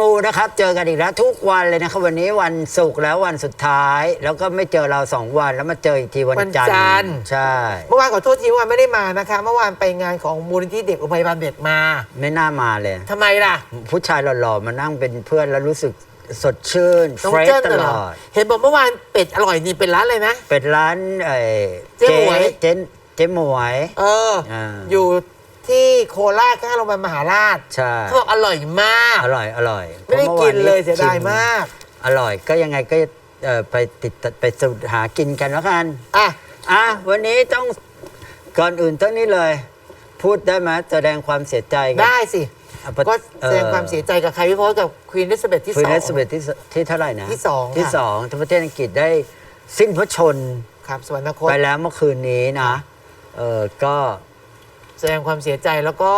มูนะครับ เจอกันอีกแล้วทุกวันเลยนะครับ วันนี้วันศุกร์แล้ววันสุดท้าย แล้วก็ไม่เจอเราสองวันแล้วมาเจออีกทีวันวันจันทจันทร์ ร์ใช่ เมื่อวานขอโทษทีเมื่อวานไม่ได้มานะคะ เมื่อวานไปงานของมูลนิธิเด็กโรงพยาบาลเด็กมาไม่น่ามาเลย ทำไมล่ะผู้ชายหล่อๆมานั่งเป็นเพื่อนแล้วรู้สึกสดชื่นน้องเฟรชเจิ้นตน่ะเหลรออด เห็นบอกเมื่อวานเป็ดอร่อยนี่เป็นร้านอะไรนะ เป็นร้านเอ่อเจ๊หมวย เจ๊เจ๊หมวย เออ อ่า อยู่ ที่โคราชข้างโรงพยาบาลมหาราชใช่เขาบอกอร่อยมาก อร่อยอร่อยไม่ได้พราะกิมื่นอวเลยเสียดายชิมาก อร่อยก็ยังไงก็เอ่อไปติดไปสูตรหากินกันแล้วกันอะอะวันนี้ต้องก่อนอื่นต้องนี้เลย พูดได้ไหมแสดงความเสียใจกัได้สิ อะก็แสดงความเสียใจกับใครพี่โพสกับควีนลิซาเบธที่คุสณองเอสเบตที่สที่เท่าไหร่นะที่สองที่ค่ะสองที่ประเทศอังกฤษได้สิ้นพระชนครับสวรรคต ไปแล้วเมื่อคืนนี้นะเออก็ แสดงความเสียใจแล้วก็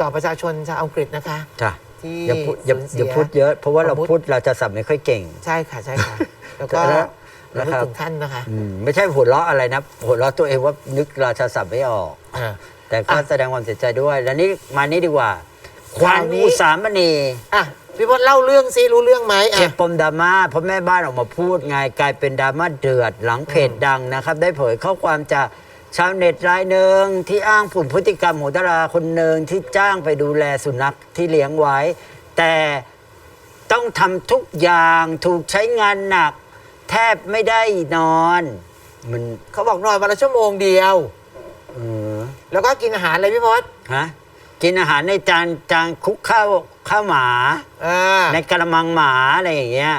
ต่อประชาชนชาวอังกฤษนะคะ จ้ะที่อย่าพูดอย่าสูญเสียอย่าพูดเยอะ เพราะว่าเราประมุขพูดเราจะสับไม่ค่อยเก่ง ใช่ค่ะใช่ค่ะ แล้วก็แล้วเรานะครับ ถึงท่านนะคะอืมไม่ใช่หัวเราะอะไรนะหัวเราะตัวเองว่านึกราชาศัพท์ไม่ออก อ่า แต่ก็อะแสดงความเสียใจด้วย แล้วนี่มานี่ดีกว่าควันข่าวนี้ อุสามณีอะพี่พจน์เล่าเรื่องซิรู้เรื่องไหมเก็อะบปมดราม่าเพราะแม่บ้านออกมาพูดไงกลายเป็นดราม่าเดือดหลังเพจดังนะครับ ได้เผยข้อความจาก ชาวเน็ตรายหนึ่งที่อ้างผุ่นพฤติกรรมของดาราคนหนึ่งที่จ้างไปดูแลสุนัขที่เลี้ยงไว้ แต่ต้องทำทุกอย่างถูกใช้งานหนัก แทบไม่ได้นอน มันเขาบอกนอนวันละชั่วโมงเดียว เออแล้วก็กินอาหารอะไรพี่พจน์ฮะกินอาหารในจานจานคลุกข้าวข้าวหมา อ่าในกระมังหมาอะไรอย่างเงี้ย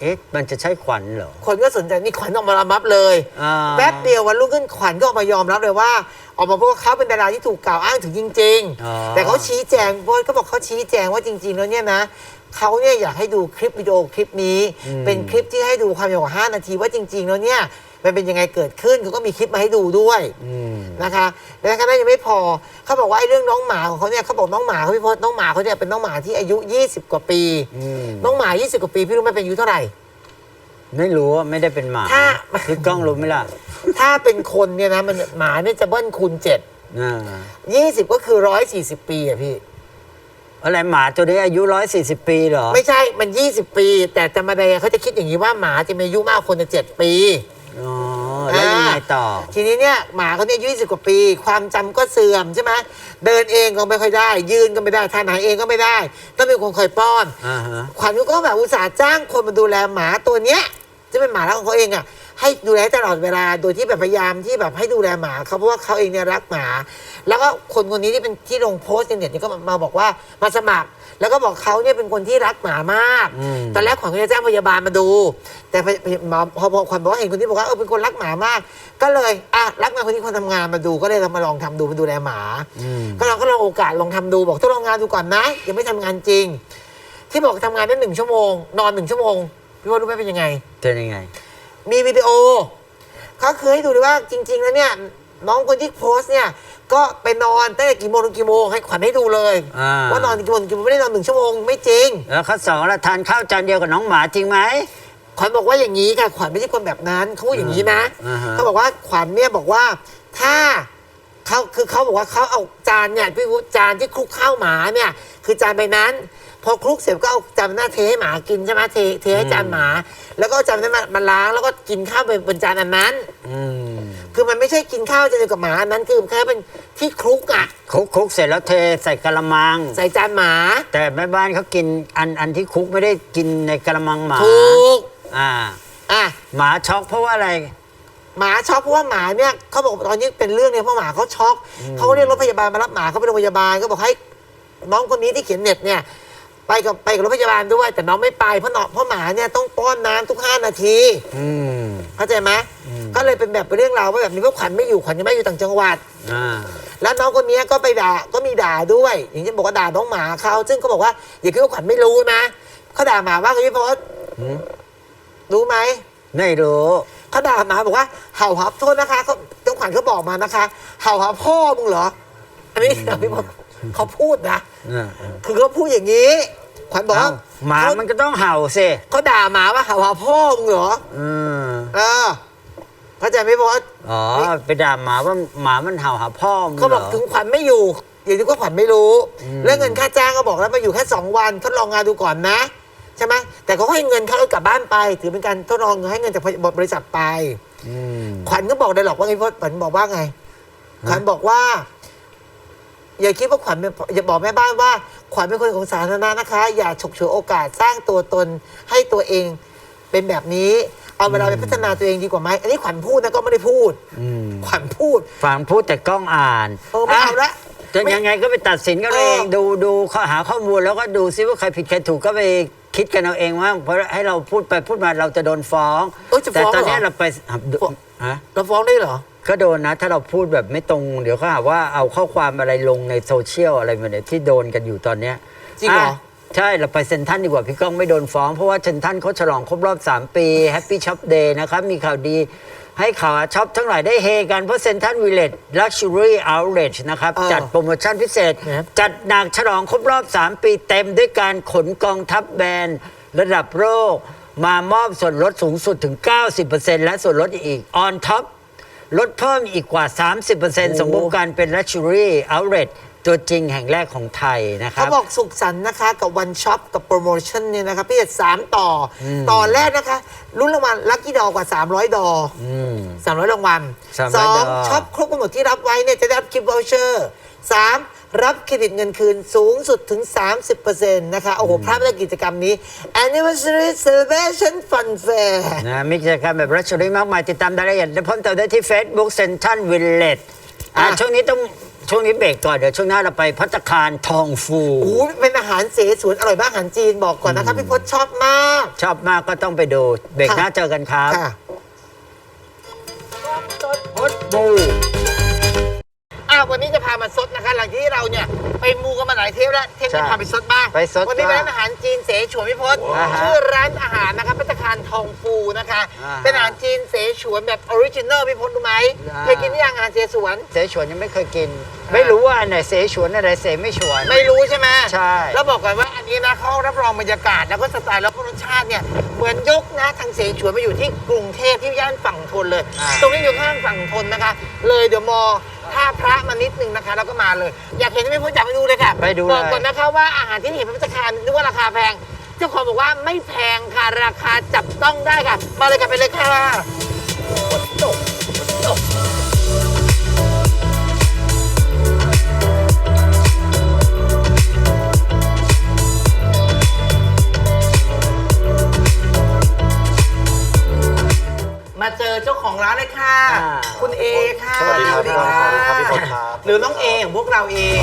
เอ๊ะ มันจะใช่ขวัญเหรอ คนก็สนใจนี่ขวัญออกมายอมรับเลยอ่า แป๊บเดียววันรุ่งขึ้นขวัญก็ออกมายอมรับเลยว่า ออกมาพูดว่าเขาเป็นดาราที่ถูกกล่าวอ้างถึงจริง อ๋อ ๆ แต่เขาชี้แจงเพราะเขาบอกเขาชี้แจงว่าจริง ๆ แล้วเนี่ยนะเขาเนี่ยอยากให้ดูคลิปวิดีโอคลิปนี้ เป็นคลิปที่ให้ดูความยาวกว่า5นาทีว่าจริง ๆ แล้วเนี่ย มันเป็นยังไงเกิดขึ้นเขาก็มีคลิปมาให้ดูด้วยอืมนะคะแล้วก็นั้นยังไม่พอเขาบอกว่าไอ้เรื่องน้องหมาของเขาเนี่ยเขาบอกน้องหมาเขาพี่พจน์น้องหมาเขาเนี่ยเป็นน้องหมาที่อายุ 20 กว่าปีอืมน้องหมา 20 กว่าปีพี่รู้ไหมเป็นอายุเท่าไหร่ไม่รู้ว่าไม่ได้เป็นหมาถ้าคือกล้องรู้ไหมล่ะ ถ้าเป็นคนเนี่ยนะมันหมาเนี่ยจะเบิ้ลคูณ7อ่า20ก็คือ140ปีอะพี่ อะไรหมาตัวนี้อายุร้อยสี่สิบปีเหรอ ไม่ใช่มัน20ปี แต่ธรรมดาเขาจะคิดอย่างนี้ว่าหมาจะมีอายุมากกว่าคนจะ7ปี อ๋อแล้วยังไงต่อ ทีนี้เนี่ยหมาเขาเนี่ยอายุ20 กว่าปี ความจำก็เสื่อมใช่ไหมเดินเองก็ไม่ค่อยได้ ยืนก็ไม่ได้ทานอาหารเองก็ไม่ได้ต้องมีคนคอยป้อน อ่าฮะ ขวัญก็แบบอุตส่าห์จ้างคนมาดูแลหมาตัวเนี้ยจะเป็นหมารักของเขาเองอะให้ดูแลตลอดเวลาโดยที่แบบพยายามที่แบบให้ดูแลหมาเขาเพราะว่าเขาเองเนี่ยรักหมา แล้วก็คนคนนี้ที่เป็นที่ลงโพสต์ในเน็ตเนี่ยก็มาบอกว่ามาสมัคร แล้วก็บอกเขาเนี่ยเป็นคนที่รักหมามาก อืม ตอนแรกขวัญก็จะจ้างพยาบาลมาดู แต่พยหมอพอพอขวัญบอกว่าเห็นคนที่บอกว่าเออเป็นคนรักหมามาก ก็เลยอะรักหมาคนนี้คนทำงานมาดูก็เลยมาลองทำดูมาดูแลหมา อืม ก็เราก็ลองโอกาสลองทำดูบอกทดลองงานดูก่อนนะยังไม่ทำงานจริง ที่บอกทำงานได้หนึ่งชั่วโมง นอนหนึ่งชั่วโมงพี่ว่ารู้ไหมเป็นยังไง เป็นยังไง มีวิดีโอเขาคือให้ดูเลยว่าจริง ๆ แล้วเนี่ยน้องคนที่โพสต์เนี่ย ก็ไปนอนตั้งแต่กี่โมงถึงกี่โมงให้ขวัญให้ดูเลย อ่า ว่านอนกี่โมงถึงกี่โมงไม่ได้นอนหนึ่งชั่วโมงไม่จริง แล้วข้อสองละทานข้าวจานเดียวกับน้องหมาจริงไหม ขวัญบอกว่าอย่างนี้ค่ะขวัญไม่ใช่คนแบบนั้นเขาพูดอย่างนี้นะอ่าฮะ เขาบอกว่าขวัญเนี่ยบอกว่าถ้าเขาคือเขาบอกว่าเขาเอาจานเนี่ยพี่วุฒิจานที่คลุกข้าวหมาเนี่ยคือจานใบนั้น พอคลุกเสร็จก็เอาจานหน้าเทให้หมากินใช่ไหมเทเทให้จานหมา แล้วก็เอาจานนั้นมามาล้างแล้วก็กินข้าวบนบนจานอันนั้น อืมคือมันไม่ใช่กินข้าวจานเดียวกับหมาอันนั้นคือแค่เป็นที่คลุกอะ คลุกคลุกเสร็จแล้วเทใส่กระมัง ใส่จานหมาแต่แม่บ้านเขากินอันอันที่คลุกไม่ได้กินในกระมังหมาถูกอ่า อะ หมาช็อกเพราะว่าอะไร หมาช็อกเพราะว่าหมาเนี่ยเขาบอกตอนนี้เป็นเรื่องเนี่ยเพราะหมาเขาช็อกเขาก็เรียกรถพยาบาลมารับหมาเขาไปโรงพยาบาลก็บอกให้น้องคนนี้ที่เขียนเน็ตเนี่ย ไปกับไปกับรถพยาบาลด้วย แต่น้องไม่ไปเพราะน้องเพราะหมาเนี่ยต้องป้อนน้ำทุกห้านาที อืม เข้าใจไหมก็เลยเป็นแบบเป็นเรื่องราวว่าแบบนี้ว่าขวัญไม่อยู่ขวัญยังไม่อยู่ต่างจังหวัด อ่า แล้วน้องคนนี้ก็ไปด่าก็มีด่าด้วย อย่างเช่นบอกว่าด่าน้องหมาเขาซึ่งเขาบอกว่าอย่าคิดว่าขวัญไม่รู้นะเขาด่าหมาว่าไงพี่พศหืม รู้ไหมไม่รู้เขาด่าหมาบอกว่าเห่าหาโทษนะคะเขาต้องขวัญเขาบอกมานะคะ เห่าหาพ่อมึงเหรออันนี้ พี่พศเขาพูดนะ อ่าคือเขาพูดอย่างนี้ ขวัญบอกเอ้าว่าหมามันก็ต้องเห่าสิเขาด่าหมาว่าเห่าหาพ่อมึงเหรออืมเออเข้าใจไหมพศอ๋อไปด่าหมาว่าหมามันเห่าหาพ่อมึงเขาบอกหร ถึงขวัญไม่อยู่อย่างที่ก็ขวัญไม่รู้เรื่องเงินค่าจ้างก็บอกแล้วมาอยู่แค่สองวันทดลองงานดูก่อนนะ ใช่ไหมแต่เขาให้เงินค่ารถกลับบ้านไป ถือเป็นการทดลองให้เงินจากบริษัทไป อืม ขวัญก็บอกได้หรอกว่าไงพจน์ขวัญบอกว่าไง ขวัญบอกว่า อย่าคิดว่าขวัญเป็นอย่าบอกแม่บ้านว่า ขวัญเป็นคนของสาธารณะนะคะ อย่าฉกฉวยโอกาสสร้างตัวตนให้ตัวเองเป็นแบบนี้ เอาเวลาไปพัฒนาตัวเองดีกว่าไหมอันนี้ขวัญพูดนะก็ไม่ได้พูดอืมขวัญพูด ฟังพูดแต่กล้องอ่านเออไม่เอาละ จะยังไงก็ไปตัดสินกันเออเอง ดูดูข้อหาข้อมูลแล้วก็ดูซิว่าใครผิดใครถูกก็ไปคิดกันเอาเองว่า เพราะให้เราพูดไปพูดมาเราจะโดนฟ้อง เอ้ยจะแต่ฟ้องตอนเหรนี้อเราไปฮะเราฟ้องได้เหรอ ก็โดนนะ ถ้าเราพูดแบบไม่ตรง เดี๋ยวเขาหาว่าเอาข้อความอะไรลงในโซเชียลอะไรมาเนี่ยที่โดนกันอยู่ตอนเนี้ยจริงเหรอะใช่ เราไปเซ็นทรันดีกว่า พี่ก้องไม่โดนฟ้อง เพราะว่าเซ็นทรันเขาฉลองครบรอบ 3 ปีแฮปปี้ช็อปเดย์นะครับ มีข่าวดีให้ข่าวช็อปทั้งหลายได้เฮกัน เพราะเซ็นทรันวิลเลจลักชัวรี่เอาท์เลทนะครับ เออจัดโปรโมชั่นพิเศษ ครับ จัดหนักฉลองครบรอบ 3 ปีเต็มด้วยการขนกองทัพแบรนด์ระดับโลกมามอบส่วนลดสูงสุดถึง 90%และส่วนลดอีก on top ลดเพิ่มอีกกว่า 30%สมบูรณ์การเป็น Luxury Outlet ตัวจริงแห่งแรกของไทยนะครัเขาบ บอกสุขสันต์นะคะ กับวันช็อปกับโปรโมชั่นเนี่ยนะคะพี่เจ็ดสามต่ออต่อแรกนะคะรุ่นรางวัลลัคกี้ดอกว่า 300 ดออืม300รางวัล300สองดอช็อปครบกำหนดที่รับไว้เนี่ยจะได้รับกิฟต์วอเชอร์สาม รับเครดิตเงินคืนสูงสุดถึง 30%นะคะ โอ้โหพลาดไม่ได้กิจกรรมนี้ Anniversary Celebration Fun Fair นะมีกิจกรรมแบบ Luxury มากมาย ติดตามรายละเอียดได้เพิ่มเติมได้ที่ Facebook Central Village อะอะช่วงนี้ต้องช่วงนี้เบรกก่อน เดี๋ยวช่วงหน้าเราไปพัตตาคารทองฟูโอ้โหเป็นอาหารเสฉวนอร่อยมากอาหารจีนบอกก่อนนะคะพี่พศชอบมาก ชอบมากก็ต้องไปดู เบรกหน้าเจอกันครับค่ะ พดบูอะ วันนี้จะพามาซดนะคะ หลังที่เราเนี่ยไปมูกันมาหลายเทปแล้ว เทปนี้พาไปซดบ้าง ไปซดวันนี้เป็นบ้างร้านอาหารจีนเสฉวนพี่พศอ่าฮะชื่อร้านอาหารนะคะพัตตาคารทองฟูนะคะ อ่าฮะเป็นอาหารจีนเสฉวนแบบออริจินอลพี่พศรู้ไหมอ่า เคยกินหรือยังอาหารเสฉวน เสฉวนยังไม่เคยกิน ไม่รู้ว่าอันไหนเสฉวนอันไหนเสไม่ฉวน ไม่รู้ใช่ไหมใช่ แล้วบอกก่อนว่าอันนี้นะเขารับรองบรรยากาศแล้วก็สไตล์แล้วก็รสชาติเนี่ยเหมือนยกนะทางเสฉวนมาอยู่ที่กรุงเทพที่ย่านฝั่งทนเลย อ่า ตรงนี้อยู่ข้างฝั่งทนนะคะ เลยเดี๋ยวมอ ท่าพระมานิดนึงนะคะ แล้วก็มาเลย อยากเห็นไหมพ้นอยากไปดูเลยค่ะไปดูบอกเลยก่อนนะคะว่าอาหารที่เห็นเป็นพัตตาคารนึกว่าราคาแพง เจ้าของบอกว่าไม่แพงค่ะราคาจับต้องได้ค่ะ มาเลยค่ะไปเลยค่ะ ร้านเลยค่ะ อ่า คุณเอค่ะสวัสดีครับสวัสดีครับพี่พลครับ หรือน้องเอของพวกเราเอง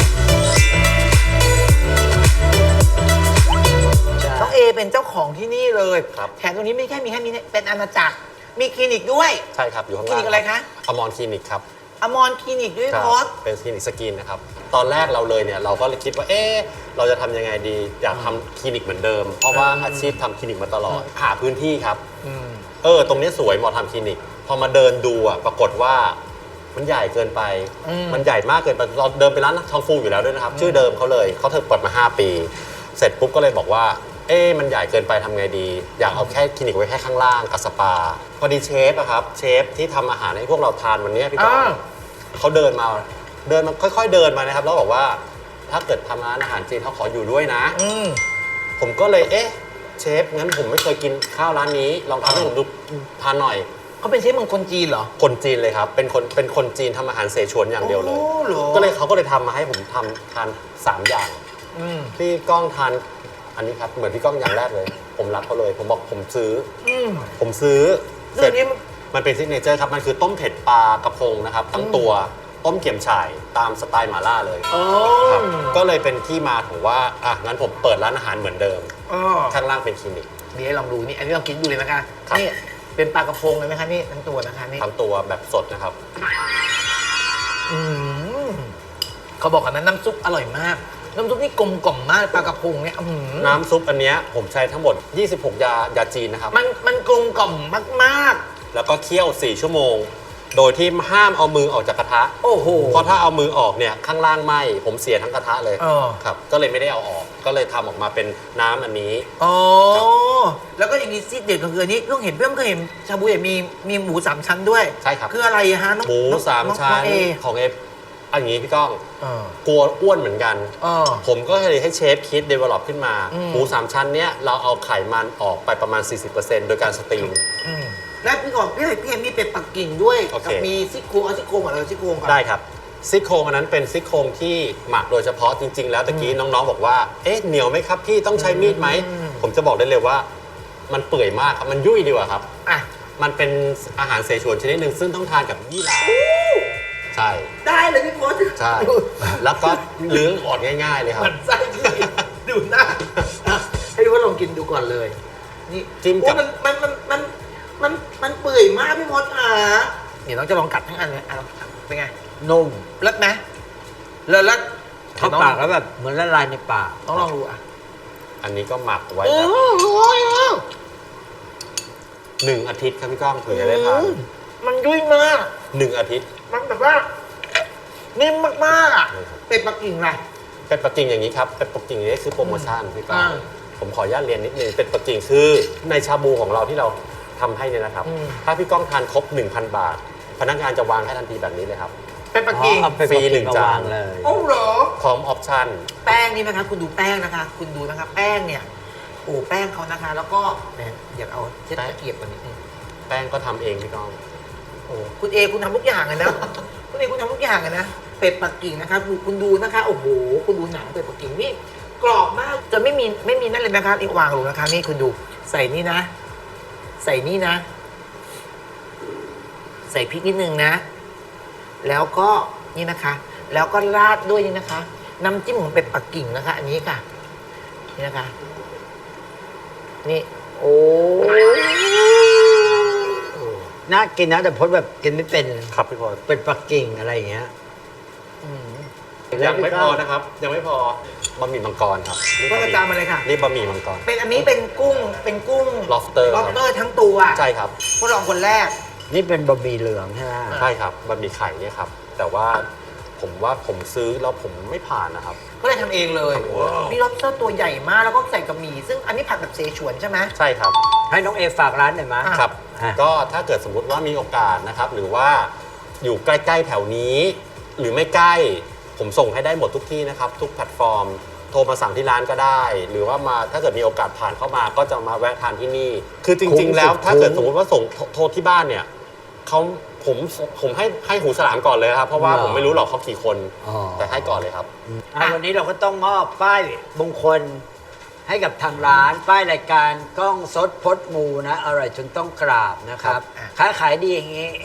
น้องเอเป็นเจ้าของที่นี่เลยครับ แถมตรงนี้ไม่แค่มีแค่มีเป็นอาณาจักรมีคลินิกด้วย ใช่ครับ อยู่ข้างคลิล่างนิกอะไรคะ อมรคลินิกครับอมรคลินิกด้วยครับพอส เป็นคลินิกสกินนะครับ ตอนแรกเราเลยเนี่ย เราก็เลยคิดว่า เอ๊ะเราจะทำยังไงดี อยากทำคลินิกเหมือนเดิม เพราะว่าอาชีพทำคลินิกมาตลอด หาพื้นที่ครับ เออ ตรงนี้สวยเหมาะทำคลินิก พอมาเดินดูอะปรากฏว่ามันใหญ่เกินไป อืม มันใหญ่มากเกินไปเราเดินไปร้านทองฟูอยู่แล้วด้วยนะครับ ชื่อเดิมเขาเลยเขาเธอเปิดมา 5 ปี เสร็จปุ๊บก็เลยบอกว่า เอ๊ะมันใหญ่เกินไปทำไงดี อยากเอาแค่คลินิกไว้แค่ข้างล่างกับสปา พอดีเชฟอะครับ เชฟที่ทำอาหารให้พวกเราทานวันเนี้ยพี่ก้องอ่า เขาเดินมา เดินมาค่อยๆเดินมานะครับ แล้วบอกว่าถ้าเกิดทำร้านอาหารจีนเขาขออยู่ด้วยนะ อืม ผมก็เลยเอ๊ะ เชฟงั้นผมไม่เคยกินข้าวร้านนี้ ลองทำให้ผมดูทานหน่อย เขาเป็นเชฟเมืองคนจีนเหรอ คนจีนเลยครับ เป็นคนเป็นคนจีนทำอาหารเสฉวนอย่างเดียวเลย โอ้เหรอ ก็เลยเขาก็เลยทำมาให้ผมทำทาน3อย่าง อืม พี่ก้องทานอันนี้ครับเหมือนพี่ก้องอย่างแรกเลย ผมรักเขาเลย ผมบอกผมซื้อ อืม ผมซื้อเรื่องนี้มัน มันเป็นซิกเนเจอร์ครับ มันคือต้มเผ็ดปลากระพงนะครับ ทั้งตัวต้มเกี๊ยมฉ่ายตามสไตล์หม่าล่าเลยอ๋อครับก็เลยเป็นที่มาของว่าอะงั้นผมเปิดร้านอาหารเหมือนเดิมอ๋อข้างล่างเป็นคลินิก เดี๋ยวให้ลองดูนี่ อันนี้ลองกินดูเลยนะคะครับ นี่ เป็นปลากระพงเลยนะคะนี่ทั้งตัวนะคะนี่ทั้งตัวแบบสดนะครับ อืมเขาบอกกันนะน้ำซุปอร่อยมาก น้ำซุปนี่กลมกล่อมมากปลากระพงเนี่ยอื้อหือน้ำซุปอันเนี้ยผมใช้ทั้งหมด 26 ยายาจีนนะครับ มันมันกลมกล่อมมากแล้วก็เคี่ยว 4 ชั่วโมง โดยที่ห้ามเอามือออกจากกระทะๆโอ้โห เพราะถ้าเอามือออกเนี่ยข้างล่างไหมผมเสียทั้งกระทะเลยเออ ครับ ก็เลยไม่ได้เอาออก ก็เลยทำออกมาเป็นน้ำอันนี้ อ๋อครับแล้วก็อย่างนี้ซีดเด็ดก็คืออันนี้เพิ่งเห็นเพิ่งเคยเห็นชาบูเห็นมีมีหมูสามชั้นด้วยใช่ครับ คืออะไรฮะน้องหมูน้องสามน้องชั้น้อนงเอของเออันนี้พี่ก้องเออกลัวอ้วนเหมือนกัน เออ ผมก็เลยให้เชฟคิด develop ขึ้นมา อืม หมูสามชั้นเนี้ยเราเอาไขมันออกไปประมาณ 40%โดยการสตรีม อืม แล้วพี่ก่อนพี่เห็นพี่เห็นมีเป็ดปักกิ่งด้วยโอเค กับมีซี่โครงเอาซี่โครงก่อนเลยซี่โครงก่อน ได้ครับซี่โครงอันนั้นเป็นซี่โครงที่หมักโดยเฉพาะจริง ๆ แล้วตะกี้น้องๆบอกว่า เอ๊ะเหนียวไหมครับพี่ต้องใช้มีดไหม อืม ผมจะบอกได้เลยว่า มันเปื่อยมากครับมันยุ่ยดีกว่าครับ อะมันเป็นอาหารเสฉวนชนิดหนึ่งซึ่งต้องทานกับยี่หร่าใช่ได้เลยพี่พศใช่แล้วก็เลื้องออดง่ายๆเลยครับ มันไส้ที่ดูหน้าอะให้พี่พศลองกินดูก่อนเลย นี่จิ้มกับ โอ้มันมันมันมัน มันมันเปื่อยมากพี่พศอะเดี๋ยวน้องจะลองกัดทั้งอันเลยอะลองกัดเป็นไงนุ่มเลิศไหมเลิศเลิศเข้าปากแล้วแบบเหมือนละลายในปากต้องลองดูอะอันนี้ก็หมักไว้โอ้ครับโหหนึ่งอาทิตย์ครับพี่ก้องเผื่อจะได้ทานมันยุ่ยมากหนึ่งอาทิตย์ มันแบบว่านิ่มมากๆอะนี่ครับเป็ดปักกิ่งล่ะเป็ดปักกิ่งอย่างนี้ครับเป็ดปักกิ่งนี่คือโปรโมชั่นพี่ก้องอ่าผมขออนุญาตเรียนนิดนึงเป็ดปักกิ่งคือในชาบูของเราที่เรา ทำให้เนี่ยนะครับ อืม ถ้าพี่ก้องทานครบ 1,000 บาท พนักงานจะวางให้ทันทีแบบนี้เลยครับ เป็ดปักกิ่งเอาไปฟรีหนึ่งมจานวางเลย โอ้เหรอ พร้อมออปชั่น แป้งนี่นะคะ คุณดูแป้งนะคะ คุณดูนะคะ แป้งเนี่ยโอ้แป้งเขานะคะ แล้วก็เนี่ยเดี๋ยวเอาเช็ดตะเกียบมานิดนึงแป้งก็ทำเองพี่ก้อง โอ้คุณเอคุณทำทุกอย่างเลยนะ คุณเอคุณทำทุกอย่างเลยนะเป็ดปักกิ่งนะคะคุณคุณดูนะคะโอ้โหคุณดูหนังเป็ดปักกิ่งนี่กรอบมากจะไม่มีไม่มีนั่นเลยนะคะนี่วางลงนะคะ นี่คุณดูใส่นี่นะ ใส่นี่นะ ใส่พริกนิดนึงนะ แล้วก็นี่นะคะ แล้วก็ราดด้วยนี่นะคะ น้ำจิ้มของเป็ดปักกิ่งนะคะ อันนี้ค่ะ นี่นะคะ นี่ โอ้ยน่ากินนะแต่พดแบบกินไม่เป็น ครับพี่พลเป็นปักกิ่งอะไรอย่างเงี้ย อืม ยังไม่พอนะครับ ยังไม่พอบะหมี่มังกรครับนี่ก็บะหกระมี่จายมาเลยค่ะ นี่บะหมี่มังกร เป็นอันนี้เป็นกุ้งเป็นกุ้ง lobster ล็อบสเตอร์ทั้งตัวใช่ครับพวกลองคนแรก นี่เป็นบะหมี่เหลืองใช่ไหมใช่ครับบะหมี่ไข่เนี่ยครับ แต่ว่าผมว่าผมซื้อแล้วผมไม่ผ่านนะครับ ก็เลยทำเองเลยว้าวนี่ล็อบสเตอร์ตัวใหญ่มากแล้วก็ใส่กับหมี่ซึ่งอันนี้ผัดแบบเสฉวนใช่ไหมใช่ครับ ให้น้องเอฝากร้านหน่อยมะอะครับอะก็ถ้าเกิดสมมุติว่ามีโอกาสนะครับ หรือว่าอยู่ใกล้ ๆ แถวนี้ หรือไม่ใกล้ ผมส่งให้ได้หมดทุกที่นะครับ ทุกแพลตฟอร์ม โทรมาสั่งที่ร้านก็ได้ หรือว่ามาถ้าเกิดมีโอกาสผ่านเข้ามาก็จะมาแวะทานที่นี่ คือจริง ๆ แล้ว ถ้าเกิดสมมติว่าส่งโทรโทรที่บ้านเนี่ยเขาผมผมให้ให้หูฉลามก่อนเลยครับ เพราะว่าผมไม่รู้หรอกเขากี่คน อ๋อ แต่ให้ก่อนเลยครับ อะวันนี้เราก็ต้องมอบป้ายมงคล ให้กับทางร้านป้ายรายการกล้องสดพดมูนะอร่อยจนต้องกราบนะครับครับค้าขายดี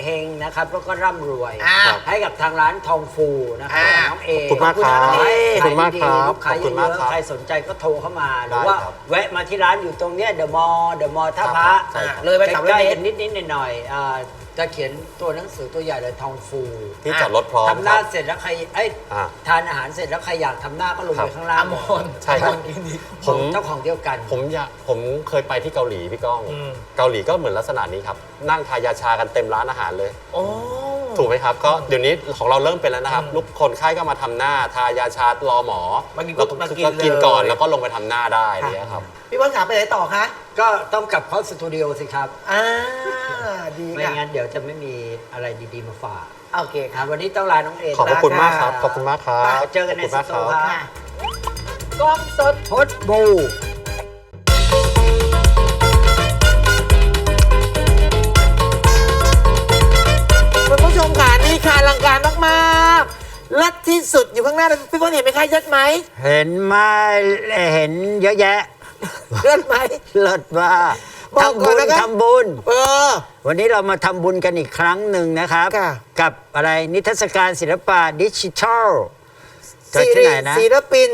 เฮงๆนะครับแล้วก็ร่ำรวย อ่าให้กับทางร้านทองฟูนะครับอ่าน้องเอขอบคุณมากครับขอให้ขอบคุณมากครับลูกค้าขอบเยคุณมากอะครับๆใครสนใจก็โทรเข้ามาหรือได้ว่าครับแวะมาที่ร้านอยู่ตรงเนี้ยเดอะมอลล์เดอะมอลล์ท่าพระใช่ครับเลยไปสามร้ใกอล้ยเมๆตกัรนนิดๆหน่อยๆอ่า จะเขียนตัวหนังสือตัวใหญ่เลยทองฟูที่จอดรถพร้อมทำหคน้ารับ เสร็จแล้วใครเอ้ยอ่าทานอาหารเสร็จแล้วใครอยากทำหน้าก็ลงครัไปบข้างล่างอมรใช่ครับ อมรกินดีผมเจ้าของเดียวกัน ผมอยากผมเคยไปที่เกาหลีพี่ก้อง อืม เกาหลีก็เหมือนลักษณะนี้ครับ นั่งทายาชากันเต็มร้านอาหารเลย โอ้ ถูกไหมครับ ก็เดี๋ยวนี้ของเราเริ่มเป็นแล้วนะครับอืมลูกคนไข้ก็มาทำหน้าทายาชารอหมอบางทีก็แล้วมากินก็กินเลย ก่อนแล้วก็ลงไปทำหน้าได้อะไรอย่างเลยครับ พี่พศขาไปไหนต่อคะก็ต้องกลับเข้าสตูดิโอสิครับ อ่า ดีไม่ค่ะงั้นเดี๋ยวจะไม่มีอะไรดีๆมาฝากโอเคคค่ะรับ วันนี้ต้องลาน้องเอ็นขอบพระคุณมากครับ ขอบคุณมากครับ เจอกันในขบสคุณมากตูครับครับ ค่ะกล้องสด พดบูคุณผู้ชมค่ะนี่ค่ะอลังการมากๆลัดที่สุดอยู่ข้างหน้าพี่พศเห็นไหมคะยัดไหมเห็นไหมเห็นเยอะแยะเลื่อนไหม เลิศว่า บอกทำก่อบุนญนะครับ ทำบุญ เออ วันนี้เรามาทำบุญกันอีกครั้งหนึ่งนะครับ ค่ะ กับอะไรนิทรรศการศิลปะดิจิทัลจัดศิที่ไหนนะศิลปิน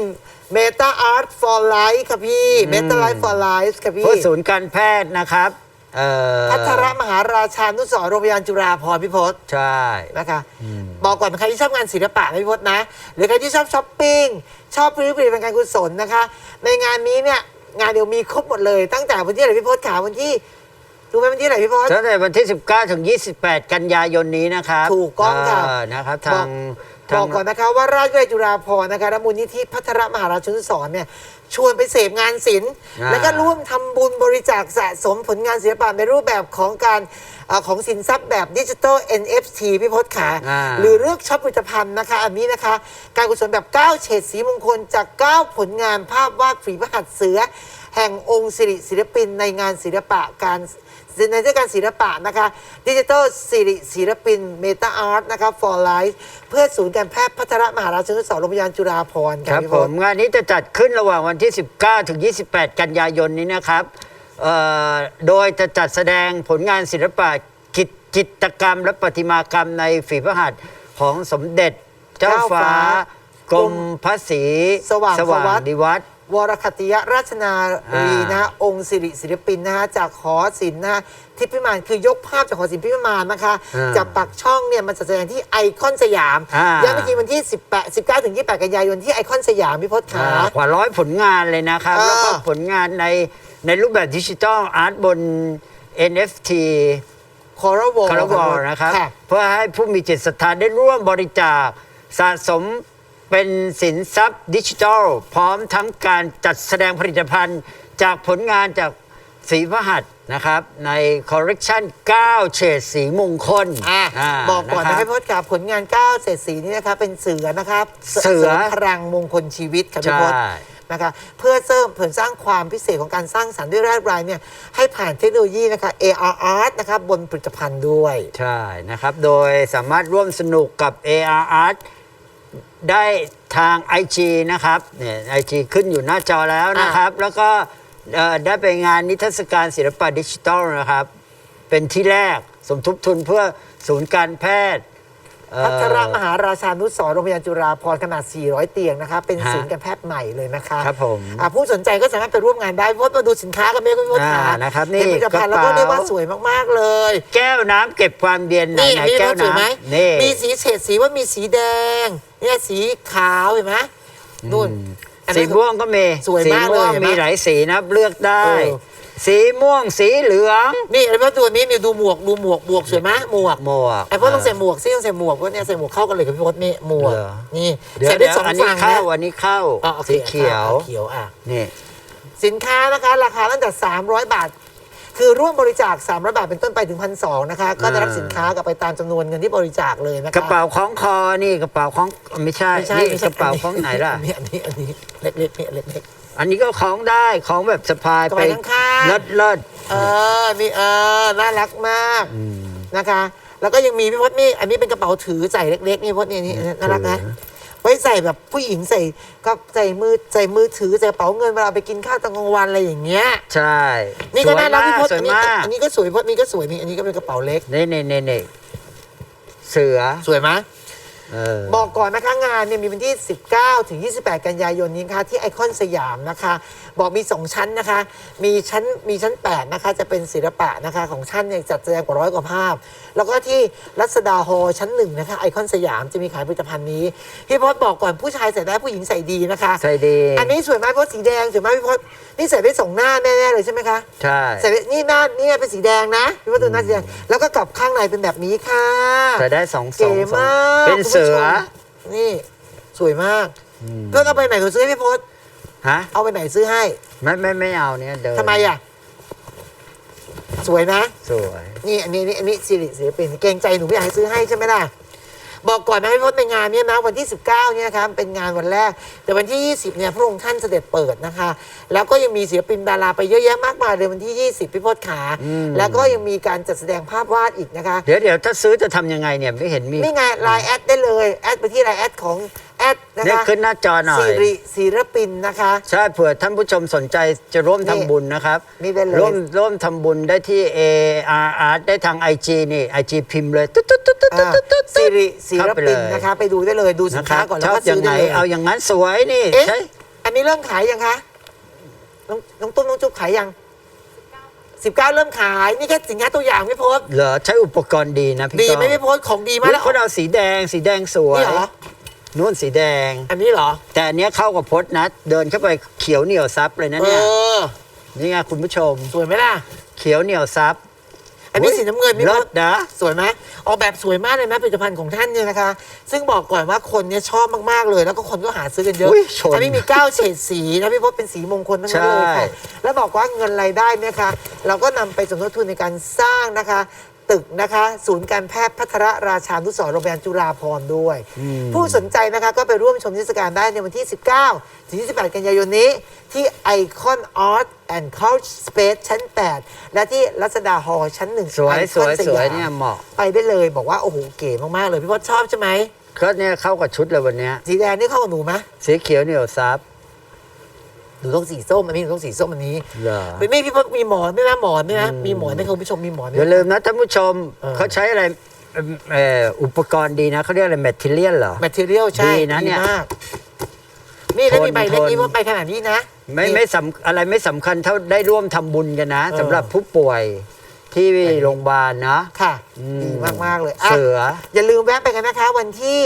Meta Art for Life ค่ะพี่ Meta Life for Life ค่ะพี่เพื่อศูนย์การแพทย์นะครับเอ่อพัทรมหาราชานุสรณ์โรงพยาบาลจุฬาภรณ์พิพศ ใช่ นะคะบอกก่อนใครที่ชอบงานศิลปะนะพี่พศนะ หรือใครที่ชอบช้อปปิ้งชอบผลิตภัณฑ์การกุศลนะคะ ในงานนี้เนี่ย งานเดียวมีครบหมดเลยตั้งแต่วันที่อะไรพี่พศขาวันที่รู้ไหมวันที่อะไรพี่พศ ตั้งแต่วันที่ 19 ถึง 28 กันยายนนี้นะครับถูกต้องค่ะเนะครับบทาอกงทาง บอกก่อนนะคะว่าราชวิทยาลัยจุฬาภรณ์นะคะและมูลนิธิพัทรมหาราชนุสรณ์เนี่ยชวนไปเสพงานศิลป์ อ่า แล้วก็ร่วมทำบุญบริจาคสะสมผลงานศิลปะในรูปแบบของการเอ่อของสินทรัพย์แบบดิจิทัล NFT พี่พศขาอ่า หรือเลือกช็อปผลิตภัณฑ์นะคะ อันนี้นะคะ การกุศลแบบ 9 เฉดสีมงคลจาก 9 ผลงานภาพวาดฝีพระหัตถ์เสือ แห่งองค์สิริศิลปินในงานศิลปะการ ในเรื่องการศิลปะนะคะดิจิทัลสิริศิลปินเมตาอาร์ตนะคะ for life เพื่อศูนย์การแพทย์พัฒนมหาราชนุสรณ์โรงพยาบาลจุฬาภรณ์ครับพี่ผพมศงานนี้จะจัดขึ้นระหว่างวันที่ 19 ถึง 28 กันยายนนี้นะครับเอ่อโดยจะจัดแสดงผลงานศิลปะกิจจิตรกรรม และประติมากรรมในฝีพระหัตถ์ของสมเด็จเจ้าฟ้า กรมพระศรีสว่างสว่างวัฒน์ดีวัฒน์ วรคติยราชนารีอ่านนะฮะองค์สิริศิลปินนะฮะจากหอศิลป์นะฮะทิพย์พิมานคือยกภาพจากหอศิลป์พิมานนะคะอ่าจากปักช่องเนี่ยมันจะแสดงที่ไอคอนสยามอ่า ย้ำอีกทีวันที่ 18 19ถึง28 กันยายนที่ไอคอนสยามพี่พศขา อ่ากว่าร้อยผลงานเลยนะครับ อ่าแล้วก็ผลงานในในรูปแบบดิจิทัลอาร์ตบน NFT คอร์วอลคาร์วอลนะครับค่ะเพื่อให้ผู้มีจิตศรัทธาได้ร่วมบริจาคสะสม เป็นสินทรัพย์ดิจิทัล พร้อมทั้งการจัดแสดงผลิตภัณฑ์ จากผลงานจากสีพระหัตถ์นะครับ ในคอลเลกชัน9 เฉดสีมงคลอะาบอกก่อนคนะรับพี่พศขาผลงาน9เศษสีนี่นะคะเป็นเสือนะครับเสือริมพลังมงคลชีวิตครับพี่พศ ใช่ นะคะเพื่อเสริมเพื่อสร้างความพิเศษของการสร้างสรรค์ด้วยรายรายเนี่ยให้ผ่านเทคโนโลยีนะคะ AR Art นะคะบนผลิตภัณฑ์ด้วย ใช่นะครับ โดยสามารถร่วมสนุกกับ AR Art ได้ทาง IG นะครับเนี่ย IG ขึ้นอยู่หน้าจอแล้วนะครับ แล้วก็เอ่อได้ไปงานนิทรรศการศิลปะดิจิทัลนะครับ เป็นที่แรกสมทบทุนเพื่อศูนย์การแพทย์เอ่อ พัทรมหาราชานุสรณ์โรงพยาบาลจุฬาภรณ์ขนาด 400 เตียงนะคะ เป็นฮะศูนย์การแพทย์ใหม่เลยนะคะครับผม อะผู้สนใจก็สามารถไปร่วมงานได้เพราะมาดูสินค้ากันไหมคุณผู้ชมอ่านะครับนี่เห็ผลิตภัณฑ์แล้วกก็ระเป๋าเรียกว่าสวยมาก ๆ เลย แก้วน้ำเก็บความเย็นไหนนี่ไหนนี่แก้วสวยไหมน้ำนี่ มีสีเฉดสีว่ามีสีแดง เนี่ยสีขาวเห็นไหมนู่นอันสีนั้น ม่วงก็มีสวยสีมากม่วงเลยเห็นไหมมีหลายสีนะครับเลือกได้ เออ สีม่วงสีเหลืองนี่ไอ้พวกตัวนี้เนี่ยดูหมวกดูหมวกหมวกสวยไหมหมวกหมวกไอ้พวกต้องใส่หมวกซิต้องใส่หมวกพวกเนี้ยใส่หมวกเข้ากันเลยกับพี่พศนี่หมวกเหรอนี่เดี๋ยวใส่ได้เดี๋ยวสองอันนี้ฝั่งเข้านะอันนี้เข้าอ๋อโอคสีเขียวอะเขียวอะ นี่ สินค้านะคะ ราคาตั้งแต่ 300 บาท คือร่วมบริจาค 300 บาทเป็นต้นไปถึงพันสองนะคะ ก็ได้รับอ่าสินค้ากลับไปตามจำนวนเงินที่บริจาคเลยนะคะ กระเป๋าคล้องคอนี่กระเป๋าคล้องไม่ใช่ไม่ใช่นี่ไม่ใช่กระเป๋าคล้องไหนล่ะ อันนี้อันนี้อันนี้เล็กๆเนี่ยเล็ก อันนี้ก็คล้องได้คล้องแบบสะพายกระไปเป๋าข้างๆ เลิศเลิศๆเออนี่เออน่ารักมากนะคะ แล้วก็ยังมีพี่พศนี่อันนี้เป็นกระเป๋าถือใส่เล็กๆนี่พศนี่นี่น่ารักนะไว้ใส่แบบผู้หญิงใส่ก็ใส่มือใส่มือถือใส่กระเป๋าเงินเวลาไปกินข้าวตอนกลางวันอะไรอย่างเงี้ย ใช่นี่ก็น่ารักพี่พศสวอัยนนี้มากอันนี้ก็สวยพศนี่ก็สวยนี่อันนี้ก็เป็นกระเป๋าเล็ก นี่นี่นี่นี่เสือ สวยไหม เออ บอกก่อนนะคะงานเนี่ยมีวันที่ 19 ถึง 28 กันยายนนี้นะคะที่ไอคอนสยามนะคะ บอกมี 2 ชั้นนะคะ มีชั้นมีชั้น 8 นะคะ จะเป็นศิลปะนะคะของชั้นเนี่ยจัดแสดงกว่าร้อยกว่าภาพ แล้วก็ที่รัศดาฮอลล์ชั้นหนึ่งนะคะไอคอนสยามจะมีขายผลิตภัณฑ์นี้ พี่พศบอกก่อนผู้ชายใส่ได้ผู้หญิงใส่ดีนะคะ ใส่ดี อันนี้สวยไหมเพราะสีแดงสวยไหมพี่พศนี่ใส่ได้สองหน้าแน่ๆเลยใช่ไหมคะใช่ใส่ได้นี่หน้านี่เป็นสีแดงนะพี่พศดูหน้าสีแดงแล้วก็กลับข้างในเป็นแบบนี้ค่ะใส่ได้สองสอเก๋งสองมากเป็นเสือคุณผู้ชมนี่สวยมากเพื่อนเอาไปไหนหนูซื้อให้พี่พศ ฮะเอาไปไหนซื้อให้ ไม่ไม่ไม่เอาเนี่ยเดินทำไมอะ สวยนะ สวย นี่อันนี้นี่อันนี้สิริศิลปินเกรงใจหนูไม่อยากให้ซื้อให้ใช่ไหมล่ะ บอกก่อนนะพี่พศในงานเนี่ยนะวันที่ 19เนี่ยนะครับเป็นงานวันแรก แต่วันที่ 20เนี่ยพระองค์ท่านเสด็จเปิดนะคะ แล้วก็ยังมีศิลปินดาราไปเยอะแยะมากมายเลยวันที่ 20พี่พศขาแล้วก็ยังมีการจัดแสดงภาพวาดอีกนะคะ เดี๋ยวเดี๋ยวถ้าซื้อจะทำยังไงเนี่ยไม่เห็นมี นี่ไงไลน์แอดได้เลย แอดไปที่ไลน์แอดของ แอดนะเนี่ยคะขึ้นหน้าจอหน่อยสิริศิลปินนะคะ ใช่เผื่อท่านผู้ชมสนใจจะร่วมนี่ทำบุญนะครับนี่ได้เลย ร่วมร่วมทำบุญได้ที่ ARR ได้ทาง IG นี่ IG พิมพ์เลยตุ๊ดตุ๊ดตุ๊ดตุ๊ดอ่าตุ๊ดตุ๊ดสิริศิลเข้าไปปินเลยนะคะ ไปดูได้เลยดูสินะนครัค้าบก่อนชแล้วอบก็ยัซื้งอไงได้เลยเอาอย่างนั้นสวยนี่เอ๊ะใช่อันนี้เริ่มขายยังคะน้องน้องตุ้มน้องจุ๊บขายยังสิบเก้าเริ่มขายนี่แค่สินค้าตัวอย่างพี่โพสเหรอใช้อุปกรณ์ดีนะพี่ดีก้องไหม่พี่โพสของดีมากอุ๊ยแล้วเขาเอาสีแดงสีแดงสวยนี่เหรอ นู่นสีแดง อันนี้เหรอ แต่อันเนี้ยเข้ากับพจน์นะ เดินเข้าไปเขียวเหนียวซับเลยนะเอเนี่ย อ นี่ไงคุณผู้ชม สวยไหมล่ะ เขียวเหนียวซับอัอันนี้สีน้ำเงินพี่เลิมศดนะ สวยไหมออกแบบสวยมากเลยนะผลิตภัณฑ์ของท่านเนี่ยนะคะ ซึ่งบอกก่อนว่าคนเนี่ยชอบมาก ๆ เลย แล้วก็คนก็หาซื้อกันเยอะอุ๊ยชนอันนี้มี 9 เฉดสีนะพี่พศเป็นสีมงคลทั้งนั้นเลยใช่ ค่ะ แล้วบอกว่าเงินรายได้เนี่ยค่ะ เราก็นำไปสมทบทุนในการสร้างนะคะ ตึกนะคะ ศูนย์การแพทย์พัทรราชานุสรณ์โรงพยาบาลจุฬาภรณ์ด้วย ผู้สนใจนะคะก็ไปร่วมชมนิทรรศการได้ในวันที่ 19 ถึง 28 กันยายนนี้ ที่ Icon Art and Culture Space ชั้น 8 และที่รัชดาฮอลล์ชั้น1สวย Icon สวยสวยามเนี่ยเหมาะ ไปได้เลยบอกว่า โอ้โห เก๋มาก ๆ เลย พี่พศชอบใช่ไหมก็เนี่ยเข้ากับชุดเลยวันเนี้ยสีแดงนี่เข้ากับหนูไหมสีเขียวเหนียวซับ หนูต้องสีส้มอันนี้หนูต้องสีส้มอันนี้เหรอ ไม่ไม่พี่พศมีหมอนไหมนะหมอนไหมนะมีหมอนไหมคุณผู้ชมมีหมอนไหมอย่าลืมนะท่านผู้ชมเออ เขาใช้อะไรเอ่อเอ่ออุปกรณ์ดีนะเขาเรียกอะไรแมทเทียลเหรอ แมทเทียลใช่ดีนะเนี่ยมากนี่แล้วทนมีใบเล็กทน นี้ว่าไปขนาดนี้นะ ไม่นี่ไม่สำอะไรไม่สำคัญเท่าได้ร่วมทำบุญกันนะเออ สำหรับผู้ป่วยที่โรงพยาบาลนะ ค่ะอืม ดีมาก ๆ เลยอะเสือ อย่าลืมแวะไปกันนะคะ วันที่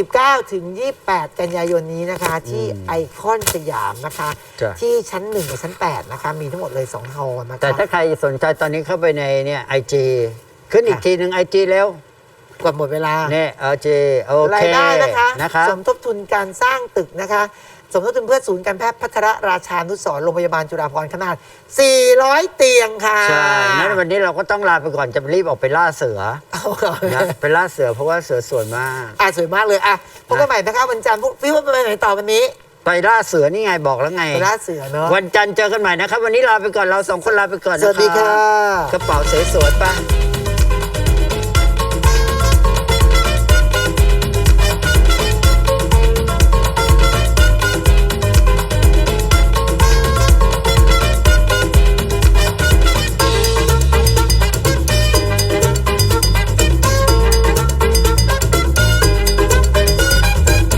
19 ถึง 28 กันยายนนี้นะคะ ที่ไอคอนสยามนะคะ จ้ะ ที่ชั้น 1 กับชั้น 8 นะคะ มีทั้งหมดเลย 2 ฮอลล์นะคะแต่ถ้าใครสนใจตอนนี้เข้าไปในเนี่ยไอจีขึ้นอีกค่ะทีหนึ่งไอจีแล้วกว่าหมดเวลา เนี่ยไอจีโอเครายได้นะคะ นะครับ สมทบทุนการสร้างตึกนะคะ สมทบทุนเพื่อศูนย์การแพทย์พัทรราชานุสรณ์โรงพยาบาลจุฬาภรณ์ขนาด 400 เตียงค่ะใช่นั้นวันนี้เราก็ต้องลาไปก่อนจะรีบออกไปล่าเสือเอาก่อนนะไปล่าเสือเพราะว่าเสือสวยมากอะสวยมากเลยอะพบกันใหม่นะคะวันจันทร์พวกพี่ว่าไปไหนต่อวันนี้ ไปล่าเสือนี่ไงบอกแล้วไงไปล่าเสือเนาะวันจันทร์เจอกันใหม่นะครับ วันนี้ลาไปก่อนเราสองคนลาไปก่อนสนะวัสดีค่ะกระเป๋าสวยๆป่ะ